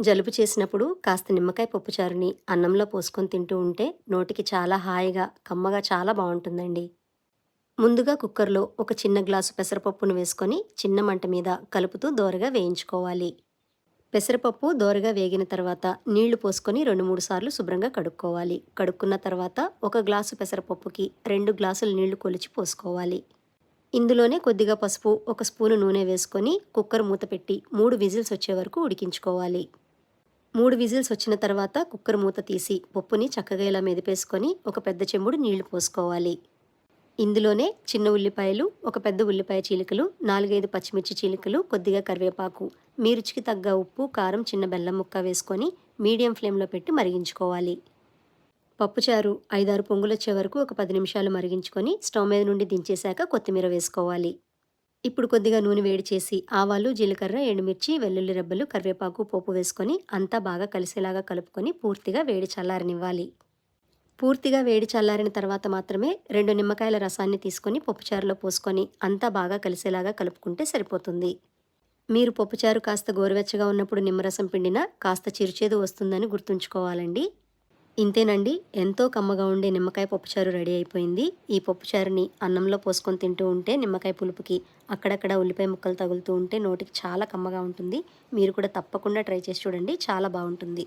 జలుబు చేసినప్పుడు కాస్త నిమ్మకాయ పప్పుచారుని అన్నంలో పోసుకొని తింటూ ఉంటే నోటికి చాలా హాయిగా కమ్మగా చాలా బాగుంటుందండి. ముందుగా కుక్కర్లో ఒక చిన్న గ్లాసు పెసరపప్పును వేసుకొని చిన్న మంట మీద కలుపుతూ దోరగా వేయించుకోవాలి. పెసరపప్పు దోరగా వేగిన తర్వాత నీళ్ళు పోసుకొని రెండు మూడు సార్లు శుభ్రంగా కడుక్కోవాలి. కడుక్కున్న తర్వాత ఒక గ్లాసు పెసరపప్పుకి రెండు గ్లాసులు నీళ్ళు కొలిచి పోసుకోవాలి. ఇందులోనే కొద్దిగా పసుపు ఒక స్పూను నూనె వేసుకొని కుక్కర్ మూత పెట్టి మూడు విజిల్స్ వచ్చే వరకు ఉడికించుకోవాలి. మూడు విజిల్స్ వచ్చిన తర్వాత కుక్కర్ మూత తీసి పప్పుని చక్కగా ఇలా మెదిపేసుకొని ఒక పెద్ద చెంబుడు నీళ్ళు పోసుకోవాలి. ఇందులోనే చిన్న ఉల్లిపాయలు ఒక పెద్ద ఉల్లిపాయ చీలికలు నాలుగైదు పచ్చిమిర్చి చీలికలు కొద్దిగా కరివేపాకు మీ రుచికి తగ్గ ఉప్పు కారం చిన్న బెల్లం ముక్క వేసుకొని మీడియం ఫ్లేమ్లో పెట్టి మరిగించుకోవాలి. పప్పుచారు ఐదారు పొంగులు వచ్చే వరకు ఒక పది నిమిషాలు మరిగించుకొని స్టవ్ మీద నుండి దించేశాక కొత్తిమీర వేసుకోవాలి. ఇప్పుడు కొద్దిగా నూనె వేడి చేసి ఆవాలు జీలకర్ర ఎండుమిర్చి వెల్లుల్లి రెబ్బలు కరివేపాకు పోపు వేసుకొని అంతా బాగా కలిసేలాగా కలుపుకొని పూర్తిగా వేడి చల్లారనివ్వాలి. పూర్తిగా వేడి చల్లారిన తర్వాత మాత్రమే రెండు నిమ్మకాయల రసాన్ని తీసుకొని పప్పుచారులో పోసుకొని అంతా బాగా కలిసేలాగా కలుపుకుంటే సరిపోతుంది. మీరు పప్పుచారు కాస్త గోరువెచ్చగా ఉన్నప్పుడు నిమ్మరసం పిండినా కాస్త చిరుచేదు వస్తుందని గుర్తుంచుకోవాలండి. ఇంతేనండి. ఎంతో కమ్మగా ఉండే నిమ్మకాయ పప్పుచారు రెడీ అయిపోయింది. ఈ పప్పుచారుని అన్నంలో పోసుకొని తింటూ ఉంటే నిమ్మకాయ పులుపుకి అక్కడక్కడ ఉల్లిపాయ ముక్కలు తగులుతూ ఉంటే నోటికి చాలా కమ్మగా ఉంటుంది. మీరు కూడా తప్పకుండా ట్రై చేసి చూడండి. చాలా బాగుంటుంది.